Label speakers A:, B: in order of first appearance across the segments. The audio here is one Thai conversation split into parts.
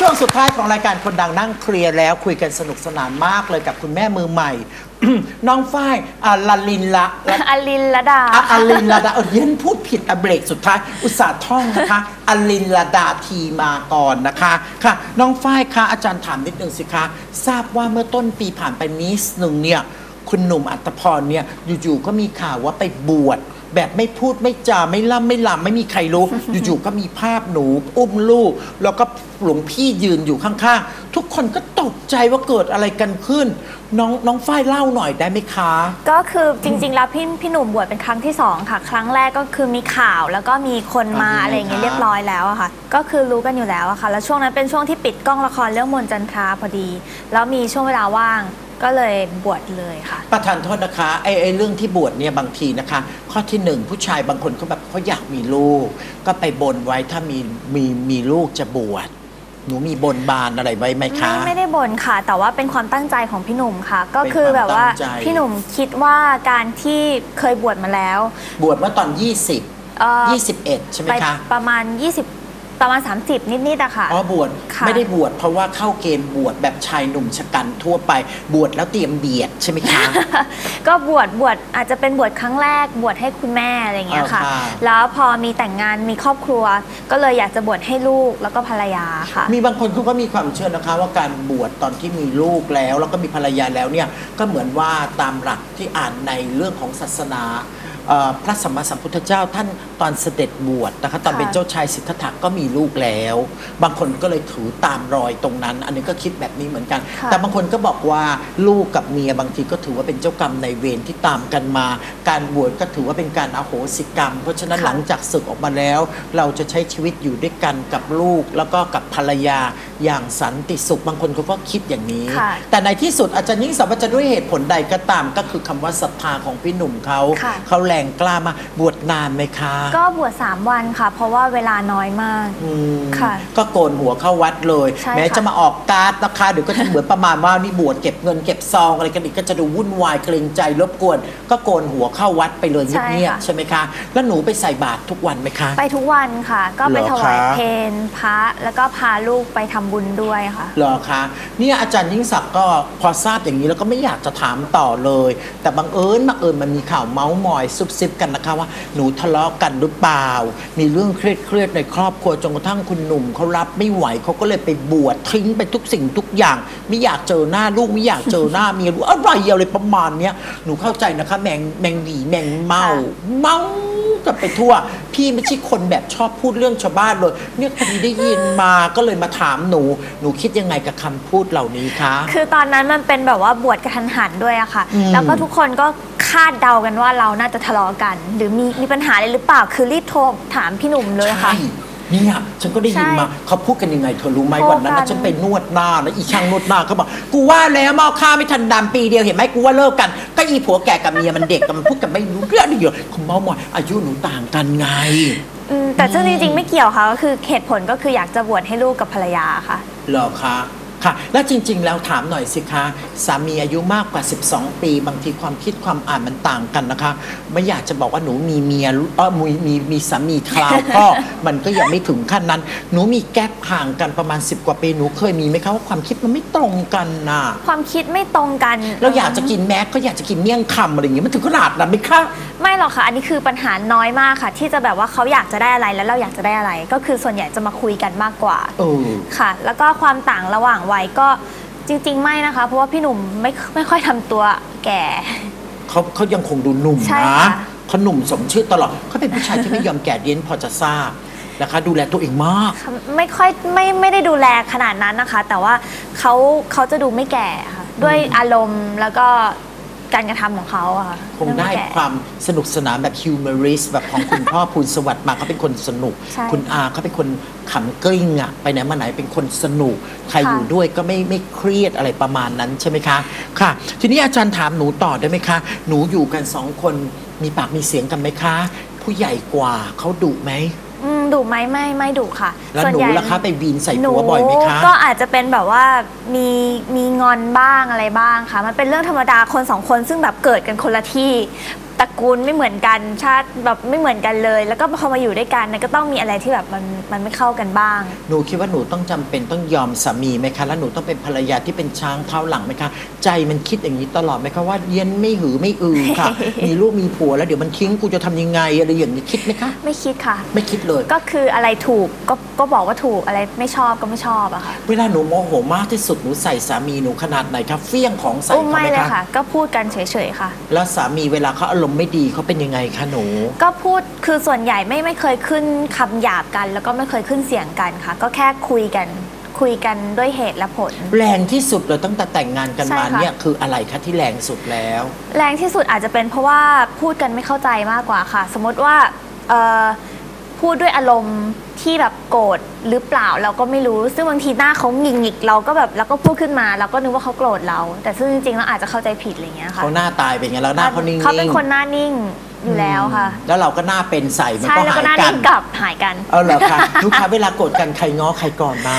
A: ช่วงสุดท้ายของรายการคนดังนั่งเคลียร์แล้วคุยกันสนุกสนานมากเลยกับคุณแม่มือใหม่ น้องฝ้ายอาลาลินละละ
B: อลินละดา
A: อะอลินลาดาเออเรียนพูดผิดอะเบรกสุดท้าย อุตส่าห์ท่องนะคะอลินลาดาทีมาก่อนนะคะค่ะ น้องฝ้ายคะอาจารย์ถามนิดนึงสิคะ ทราบว่าเมื่อต้นปีผ่านไปนิดหนึ่งเนี่ย คุณหนุ่มอัตพรเนี่ยอยู่ๆก็มีข่าวว่าไปบวช แบบไม่พูดไม่จาไม่ล่ำไม่ลำไม่มีใครรู้ อยู่ๆก็มีภาพหนูอุ้มลูก แล้วก็หลวงพี่ยืนอยู่ข้างๆ ทุกคนก็ตกใจว่าเกิดอะไรกันขึ้น น้องน้องฝ้ายเล่าหน่อยได้ไหมคะ
B: ก็คือจริง ๆ แล้วพี่พี่หนุ่มบวชเป็นครั้งที่สองค่ะ ครั้งแรกก็คือมีข่าวแล้วก็มีคนมา
A: อ่า
B: อะไรอย่างเงี้ย
A: ครับ
B: เรียบร้อยแล้วอะค่ะ ก็คือรู้กันอยู่แล้วอะค่ะ แล้วช่วงนั้นเป็นช่วงที่ปิดกล้องละครเรื่องมนต์จันทราพอดี แล้วมีช่วงเวลาว่าง ก็เลยบวชเลยค่ะ
A: ประธานโทษนะคะไอ้ไอ้เรื่องที่บวชเนี่ยบางทีนะคะ ข้อที่หนึ่งผู้ชายบางคนเขาแบบเขาอยากมีลูก ก็ไปบนไว้ถ้ามีมีมีลูกจะบวชหนูมีบนบานอะไรไว้ไหมคะ
B: ไม่ไม่ได้บ่นค่ะ แต่ว่าเป็นความตั้งใจของพี่หนุ่มค่ะ ก็
A: เป็น
B: คือแบบว่า
A: ความตั้งใจ
B: พี่หนุ่มคิดว่าการที่เคยบวชมาแล้ว
A: บวชเมื่อตอน 20
B: เอ่อ
A: 21 ใช่ไหม
B: ไป
A: คะ
B: ประมาณ 20 ประมาณ 30 นิดๆอะค่ะ
A: อ๋อบวช
B: ค่ะ
A: ไม่ได้บวชเพราะว่าเข้าเกณฑ์บวชแบบชายหนุ่มชะกันทั่วไปบวชแล้วเตรียมเบียดใช่ไหมคะ
B: ก็บวชบวชอาจจะเป็นบวชครั้งแรกบวชให้คุณแม่อะไรอย่างเงี้ยค่ะ
A: อ่าค่ะ
B: แล้วพอมีแต่งงานมีครอบครัว ก็เลยอยากจะบวชให้ลูกแล้วก็ภรรยาค่ะ
A: มีบางคนเขาก็มีความเชื่อนะคะ ว่าการบวชตอนที่มีลูกแล้ว แล้วก็มีภรรยาแล้วเนี่ยก็เหมือนว่าตามหลักที่อ่านในเรื่องของศาสนาเอ่อ พระสัมมาสัมพุทธเจ้าท่านตอนเสด็จบวชนะคะตอน
B: ค่ะ
A: เป็นเจ้าชายสิทธัตถะก็มีลูกแล้ว บางคนก็เลยถือตามรอยตรงนั้น อันนี้ก็คิดแบบนี้เหมือนกัน
B: ค่ะ
A: แต่บางคนก็บอกว่าลูกกับเมียบางทีก็ถือว่าเป็นเจ้ากรรมในายเวรที่ตามกันมา การบวชก็ถือว่าเป็นการอโหสิกรรม เพราะฉะนั้น
B: ค่ะ
A: หลังจากศึกออกมาแล้ว เราจะใช้ชีวิตอยู่ด้วยกันกับลูกแล้วก็กับภรรยาอย่างสันติสุข บางคนเขาก็คิดอย่างนี้
B: ค่ะ
A: แต่ในที่สุดอาจารย์ยิ่งศักดิ์ว่าจะด้วยเหตุผลใดก็ตามก็คือคำว่าศรัทธาของพี่หนุ่มเขา
B: ค่ะ
A: เขาแรงกล้ามาบวชนานไหมคะ
B: ก็บวช3วันค่ะ เพราะว่าเวลาน้อยมาก
A: อืม
B: ค่ะ
A: ก็โกนหัวเข้าวัดเลย
B: ใช่
A: แม้
B: ค่ะ
A: จะมาออกการ์ดนะคะเดี๋ยวก็จะเหมือนประมาณว่านี่บวชเก็บเงินเก็บซองอะไรกันอีกก็จะดูวุ่นวายเกรงใจรบกวน ก็โกนหัวเข้าวัดไปเลย
B: ใช่
A: เงียบ
B: ค่ะ
A: ๆใช่ไหมคะ แล้วหนูไปใส่บาตรทุกวันไหมคะ
B: ไปทุกวันค่ะ ก็ไป
A: เหรอ
B: ถวาย
A: คะ
B: เพลพระแล้วก็พาลูกไปทำบุญด้วยค่ะ
A: เหรอคะเนี่ยอาจารย์ยิ่งศักดิ์ก็พอทราบอย่างนี้แล้วก็ไม่อยากจะถามต่อเลย แต่บังเอิญบังเอิญมันมีข่าวเมาส์มอยซุบซิบกันนะคะว่าหนูทะเลาะกันหรือเปล่า มีเรื่องเครียดเครียดๆในครอบครัวจนกระทั่งคุณหนุ่มเขารับไม่ไหวเขาก็เลยไปบวชทิ้งไปทุกสิ่งทุกอย่าง ไม่อยากเจอหน้าลูกไม่อยากเจอหน้าเมียรู้อะไรอะไรประมาณเนี้ยหนูเข้าใจนะคะแมงแมงหวีแมงเมาเมา กันไปทั่ว พี่ไม่ใช่คนแบบชอบพูดเรื่องชาวบ้านเลยเนี่ยพอดีได้ยินมาก็เลยมาถามหนู หนูคิดยังไงกับคำพูดเหล่านี้คะ
B: คือตอนนั้นมันเป็นแบบว่าบวชกระทันหันด้วยอะค่ะ
A: อืม
B: แล้วก็ทุกคนก็คาดเดากันว่าเราน่าจะทะเลาะกัน หรือมีมีปัญหาอะไรหรือเปล่า คือรีบโทรถามพี่หนุ่มเลยค่ะ
A: ใช่ เนี่ยฉันก็ได้ยินมา
B: ใช่
A: เขาพูดกันยังไง เธอรู้ไหม
B: โทร
A: วันนั้น
B: กั
A: นะ
B: น
A: ฉันไปนวดหน้าแล้วอีช่างนวดหน้าเขาบอกกูว่าแล้วมาเอาข้าวไม่ทันดำปีเดียวเห็นไหมกูว่าเลิกกัน ก็อีผัวแก่กับเมียมันเด็กกันมันพูดกันไม่รู้เรื่องเดียวเขาเมาหมอยอายุหนูต่างกันไง
B: อืมแต่ซึ่งจริงๆไม่เกี่ยวค่ะก็คือเหตุผลก็คืออยากจะบวชให้ลูกกับภรรยาค่ะ
A: เหรอคะ ค่ะ แล้วจริง ๆ แล้วถามหน่อยสิคะสามีอายุมากกว่า 12 ปี บางทีความคิดความอ่านมันต่างกันนะคะ ไม่อยากจะบอกว่าหนูมีเมียเออมีมีมีสามีคราวพ่อ มันก็ยังไม่ถึงขั้นนั้น หนูมีแก๊ปห่างกันประมาณ 10 กว่าปีหนูเคยมีไหมคะว่าความคิดมันไม่ตรงกันน่ะ
B: ความคิดไม่ตรงกัน
A: เราอยากจะกินแม็กก็อยากจะกินเมี่ยงคำอะไรอย่างเงี้ยมันถึงขนาดนั้นไหมคะ
B: ไม่หรอกค่ะอันนี้คือปัญหาน้อยมากค่ะ ที่จะแบบว่าเขาอยากจะได้อะไรแล้วเราอยากจะได้อะไร ก็คือส่วนใหญ่จะมาคุยกันมากกว่า
A: เออ
B: ค่ะ แล้วก็ความต่างระหว่างวัยก็จริง ๆ ไม่นะคะ เพราะว่าพี่หนุ่มไม่ไม่ค่อยทำตัวแก่
A: เขาเขายังคงดูหนุ่ม
B: ใช่
A: นะ
B: ค่ะ
A: เขาหนุ่มสมชื่อตลอดเขาเป็นผู้ชายที่ไม่ยอมแก่เดียนพอจะทราบนะคะ ดูแลตัวเองมาก
B: ไม่ค่อยไม่ไม่ได้ดูแลขนาดนั้นนะคะ แต่ว่าเขาเขาจะดูไม่แก่ค่ะด้วยอารมณ์แล้วก็ การกระทำของเขาอะค่ะ
A: คงได้
B: เรื่องม่แก่
A: ความสนุกสนานแบบฮิวเมอริสแบบของคุณพ่อ ภูลสวัสดิ์มาเขาเป็นคนสนุก
B: ใช่
A: คุณอาเขาเป็นคนขำกลิ้งอะไปไหนมาไหนเป็นคนสนุก ใคร
B: ค่ะ
A: อยู่ด้วยก็ไม่ไม่เครียดอะไรประมาณนั้นใช่ไหมคะ ค่ะ ทีนี้อาจารย์ถามหนูต่อได้ไหมคะ หนูอยู่กันสองคนมีปากมีเสียงกันไหมคะ ผู้ใหญ่กว่าเขาดุไหม
B: อืม ดุไหมไม่ไม่ดุค่ะ
A: แล้ว
B: ส่วน
A: หนู
B: ใญ่
A: ล่ะคะไปวีนใส่
B: หนู
A: ผัวบ่อยไหมคะ
B: ก็อาจจะเป็นแบบว่ามีมีงอนบ้างอะไรบ้างค่ะ มันเป็นเรื่องธรรมดาคนสองคนซึ่งแบบเกิดกันคนละที่ตระกูลไม่เหมือนกันชาติแบบไม่เหมือนกันเลย แล้วก็พอมาอยู่ด้วยกันเนี่ยก็ต้องมีอะไรที่แบบมันมันไม่เข้ากันบ้าง
A: หนูคิดว่าหนูต้องจำเป็นต้องยอมสามีไหมคะ แล้วหนูต้องเป็นภรรยาที่เป็นช้างเท้าหลังไหมคะ ใจมันคิดอย่างนี้ตลอดไหมคะว่าเย็นไม่หือไม่อือค่ะ มีลูกมีผัวแล้วเดี๋ยวมันทิ้งกูจะทำยังไงอะไรอย่างนี้คิดไหมคะ
B: ไม่คิดค่ะ
A: ไม่คิดเลย
B: ก็คืออะไรถูกก็ก็บอกว่าถูกอะไรไม่ชอบก็ไม่ชอบอะค่ะ
A: เวลาหนูโมโหมากที่สุดหนูใส่สามีหนูขนาดไหนคะเฟี้ยงของใส่
B: โอ้
A: เขา
B: ไม่
A: ไหม
B: เลย
A: คะ
B: ค่ะ ก็พูดกันเฉยๆค่ะ
A: แล้วสามีเวลาเขาอารมณ์ไม่ดีเขาเป็นยังไงคะหนู
B: ก็พูดคือส่วนใหญ่ไม่ไม่เคยขึ้นคำหยาบกัน แล้วก็ไม่เคยขึ้นเสียงกันค่ะ ก็แค่คุยกันคุยกันด้วยเหตุและผล
A: แรงที่สุดเลยตั้งแต่แต่งงานกัน
B: ใช่
A: มา
B: ค่ะ
A: เนี่ยคืออะไรคะที่แรงสุดแล้ว
B: แรงที่สุดอาจจะเป็นเพราะว่าพูดกันไม่เข้าใจมากกว่าค่ะ สมมติว่าเอ่อ พูดด้วยอารมณ์ที่แบบโกรธหรือเปล่าเราก็ไม่รู้ ซึ่งบางทีหน้าเขาหงิกหงิกๆเราก็แบบเราก็พูดขึ้นมาเราก็นึกว่าเขาโกรธเรา แต่ซึ่งจริงๆเราอาจจะเข้าใจผิดอะไรอย่างเงี้ยค่ะ
A: เขาหน้าตายเป็นไงแล้วหน้าเขานิ่งๆ
B: เขาเป็นคนหน้านิ่ง อยู่แล้วค่ะ
A: แล้วเราก็หน้าเป็นใส่มัน
B: ใช่
A: ก็
B: แล้ว
A: หา
B: ก็
A: ย
B: หน้า
A: กั
B: นิ่
A: น
B: งกลับหายกัน
A: เอาเหรอคะ ลูกค้าเวลาโกรธกันใครง้อใครก่อนมา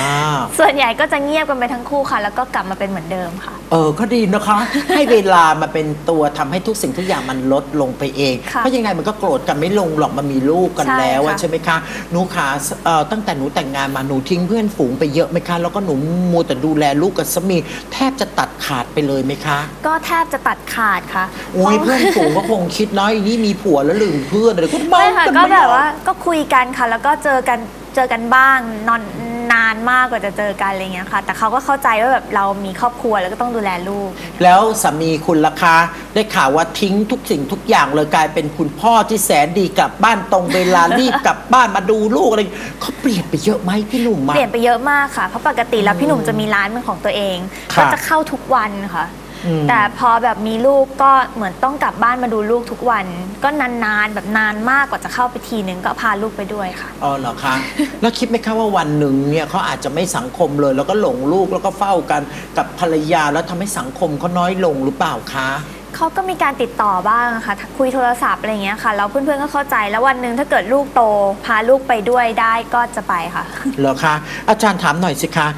B: ส่วนใหญ่ก็จะเงียบกันไปทั้งคู่ค่ะ แล้วก็กลับมาเป็นเหมือนเดิมค่ะ
A: เออก็ดีนะคะ ให้เวลามาเป็นตัวทำให้ทุกสิ่งทุกอย่างมันลดลงไปเอง
B: ค่ะ
A: เพราะยังไงมันก็โกรธกันไม่ลงหรอกมันมีลูกกัน
B: ใช่
A: แล้วอะ
B: ค่ะ
A: ใช่ไหมคะหนูขาเอ่อตั้งแต่หนูแต่งงานมาหนูทิ้งเพื่อนฝูงไปเยอะไหมคะ แล้วก็หนูมัวแต่ดูแลลูกกับสามี แทบจะตัด ขาดไปเลยไหมคะ
B: ก็แทบจะตัดขาดค่ะ
A: โอ้ย
B: เพราะ
A: เพื่อนฝูงก็คงคิดน้อยนี่มีผัวแล้วลืมเพื่อนอะไรก็เมา
B: ไม่ค่ะ
A: กัน
B: ก็
A: ไม่
B: แบบ
A: ออก
B: ว่าก็คุยกันค่ะ แล้วก็เจอกันเจอกันบ้างนอนนานมากกว่าจะเจอกันอะไรเงี้ยค่ะ แต่เขาก็เข้าใจว่าแบบเรามีครอบครัวแล้วก็ต้องดูแลลูก
A: แล้วสามีคุณล่ะคะ ได้ข่าวว่าทิ้งทุกสิ่งทุกอย่างเลยกลายเป็นคุณพ่อที่แสนดีกลับบ้านตรงเวลา รีบกลับบ้านมาดูลูกอะไรเขาเปลี่ยนไปเยอะไหมพี่หนุ่มอะ
B: เปลี่ยนไปเยอะมากค่ะ เพราะปกติแล้วพี่หนุ่มจะมีร้านเป็นของตัวเอง
A: ค่ะ
B: ก็จะเข้าทุกวันค่ะ
A: อืม
B: แต่พอแบบมีลูกก็เหมือนต้องกลับบ้านมาดูลูกทุกวัน ก็นานๆแบบนานมากกว่าจะเข้าไปทีนึงก็พาลูกไปด้วยค่ะ
A: อ๋อเหรอคะแล้วคิดไหมคะว่าวันหนึ่งเนี่ยเขาอาจจะไม่สังคมเลย แล้วก็หลงลูกแล้วก็เฝ้ากันกับภรรยาแล้วทำให้สังคมเขาน้อยลงหรือเปล่าคะ
B: เขาก็มีการติดต่อบ้างค่ะ คุยโทรศัพท์อะไรอย่างเงี้ยค่ะ แล้วเพื่อนๆก็เข้าใจ แล้ววันหนึ่งถ้าเกิดลูกโต พาลูกไปด้วยได้ก็จะไปค่ะ
A: เหรอคะ อาจารย์ถามหน่อยสิคะ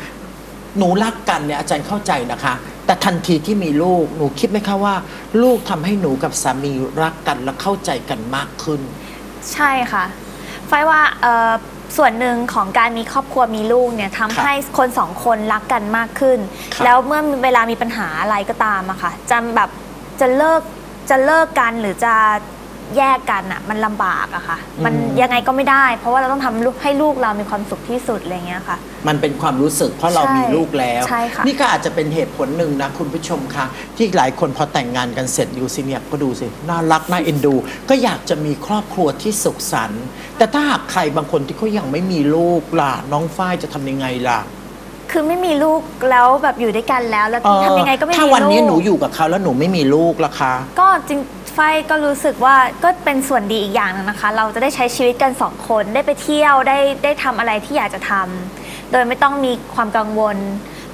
A: หนูรักกันเนี่ยอาจารย์เข้าใจนะคะ แต่ทันทีที่มีลูกหนูคิดไหมคะว่า ลูกทำให้หนูกับสามีรักกันและเข้าใจกันมากขึ้น
B: ใช่ค่ะไฟว่าเอ่อส่วนหนึ่งของการมีครอบครัวมีลูกเนี่ยทำให้คนสองคนรักกันมากขึ้น
A: ครับ
B: แล้วเมื่อเวลามีปัญหาอะไรก็ตามอะค่ะจะแบบจะเลิกจะเลิกกันหรือจะ แยกกันอะมันลำบากอะค่ะ มันยังไงก็ไม่ได้ เพราะว่าเราต้องทำลูกให้ลูกเรามีความสุขที่สุดอะไรเงี้ยค่ะ
A: มันเป็นความรู้สึกเพราะเรา
B: ใช่
A: มีลูกแล้ว
B: ใช่ค่ะ
A: นี่ก็อาจจะเป็นเหตุผลหนึ่งนะคุณผู้ชมคะที่หลายคนพอแต่งงานกันเสร็จอยู่สิเนี่ยก็ดูสิ น่ารัก น่าเอ็นดู ก็อยากจะมีครอบครัวที่สุขสันต์แต่ถ้าหากใครบางคนที่เขายังไม่มีลูกล่ะ น้องฝ้ายจะทำยังไงล่ะ
B: คือไม่มีลูกแล้วแบบอยู่ด้วยกันแล้วแล้ว
A: เออ
B: ทำยังไงก็ไม่มีลูก
A: ถ้าวันนี้หนูอยู่กับเขาแล้วหนูไม่มีลูกล่ะคะ
B: ก็จริง ไฟก็รู้สึกว่าก็เป็นส่วนดีอีกอย่างหนึงนะคะ เราจะได้ใช้ชีวิตกันสองคนได้ไปเที่ยวได้ได้ทำอะไรที่อยากจะทำโดยไม่ต้องมีความกังวล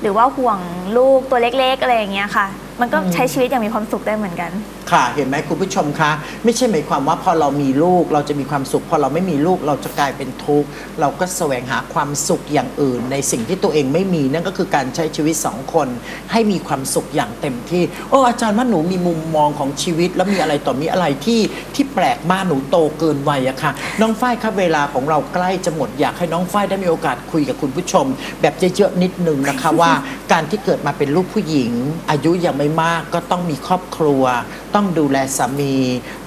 B: หรือว่าห่วงลูกตัวเล็กๆอะไรอย่างเงี้ยค่ะ มันก็ใช้ชีวิตอย่างมีความสุขได้เหมือนกัน
A: ค่ะเห็นไหมคุณผู้ชมคะไม่ใช่หมายความว่าพอเรามีลูกเราจะมีความสุข พอเราไม่มีลูกเราจะกลายเป็นทุกข์เราก็แสวงหาความสุขอย่างอื่น ในสิ่งที่ตัวเองไม่มีนั่นก็คือการใช้ชีวิตสองคน ให้มีความสุขอย่างเต็มที่โอ้อาจารย์ว่าหนูมีมุมมองของชีวิต แล้วมีอะไรต่อมีอะไรที่ที่แปลกมากหนูโตเกินวัยอะค่ะ น้องฝ้ายครับเวลาของเราใกล้จะหมดอยากให้น้องฝ้ายได้มีโอกาสคุยกับคุณผู้ชม แบบเยอะๆนิดนึงนะคะว่า การที่เกิดมาเป็นลูกผู้หญิง อายุยังไม่มากก็ต้องมีครอบครัวต้องดูแลสามี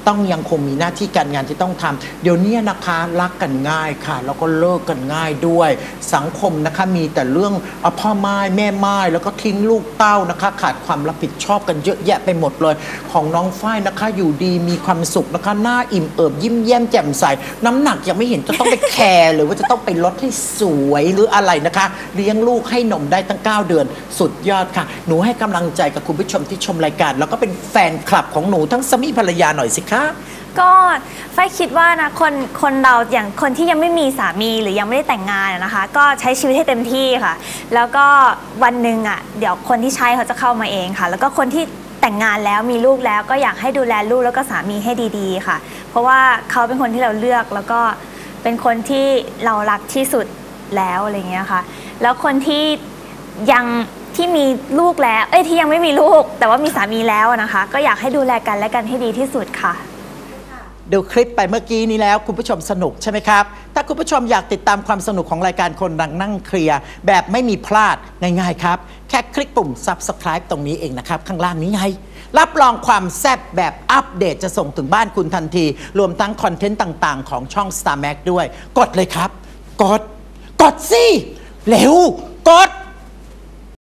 A: ต้องยังคงมีหน้าที่การงานที่ต้องทำเดี๋ยวนี้นะคะรักกันง่ายค่ะ แล้วก็เลิกกันง่ายด้วย สังคมนะคะมีแต่เรื่องอพ่อไม้แม่ไม้แล้วก็ทิ้งลูกเต้านะคะ ขาดความรับผิดชอบกันเยอะแยะไปหมดเลย ของน้องฝ้ายนะคะอยู่ดีมีความสุขนะคะหน้าอิ่มเอิบยิ้มแย้มแจ่มใสน้ำหนักยังไม่เห็นจะต้องไปแคร์หรือว่าจะต้องไปลดให้สวยหรืออะไรนะคะ เลี้ยงลูกให้นมได้ตั้ง 9 เดือน สุดยอดค่ะ หนูให้กำลังใจกับคุณผู้ชมที่ชมรายการ แล้วก็เป็นแฟนคลับของหนูทั้งสามีภรรยาหน่อยสิคะ
B: ก็ไฟคิดว่านะคนคนเราอย่างคนที่ยังไม่มีสามีหรือยังไม่ได้แต่งงานนะคะ ก็ใช้ชีวิตให้เต็มที่ค่ะ แล้วก็วันหนึ่งอะเดี๋ยวคนที่ใช้เขาจะเข้ามาเองค่ะ แล้วก็คนที่แต่งงานแล้วมีลูกแล้วก็อยากให้ดูแลลูกแล้วก็สามีให้ดีๆค่ะ เพราะว่าเขาเป็นคนที่เราเลือกแล้วก็เป็นคนที่เรารักที่สุดแล้วอะไรเงี้ยค่ะ แล้วคนที่ ยังที่มีลูกแล้ว เอ้ยที่ยังไม่มีลูก แต่ว่ามีสามีแล้วนะคะ ก็อยากให้ดูแลกันและกันให้ดีที่สุดค่ะ
A: ดูคลิปไปเมื่อกี้นี้แล้วคุณผู้ชมสนุกใช่ไหมครับ ถ้าคุณผู้ชมอยากติดตามความสนุกของรายการคนดังนั่งเคลียร์แบบไม่มีพลาดง่ายๆครับ แค่คลิกปุ่ม subscribe ตรงนี้เองนะครับ ข้างล่างนี้ไง รับรองความแซ่บแบบอัปเดตจะส่งถึงบ้านคุณทันที รวมทั้งคอนเทนต์ต่างๆ ของช่อง Star Max ด้วย กดเลยครับ กด กดสิเร็ว กด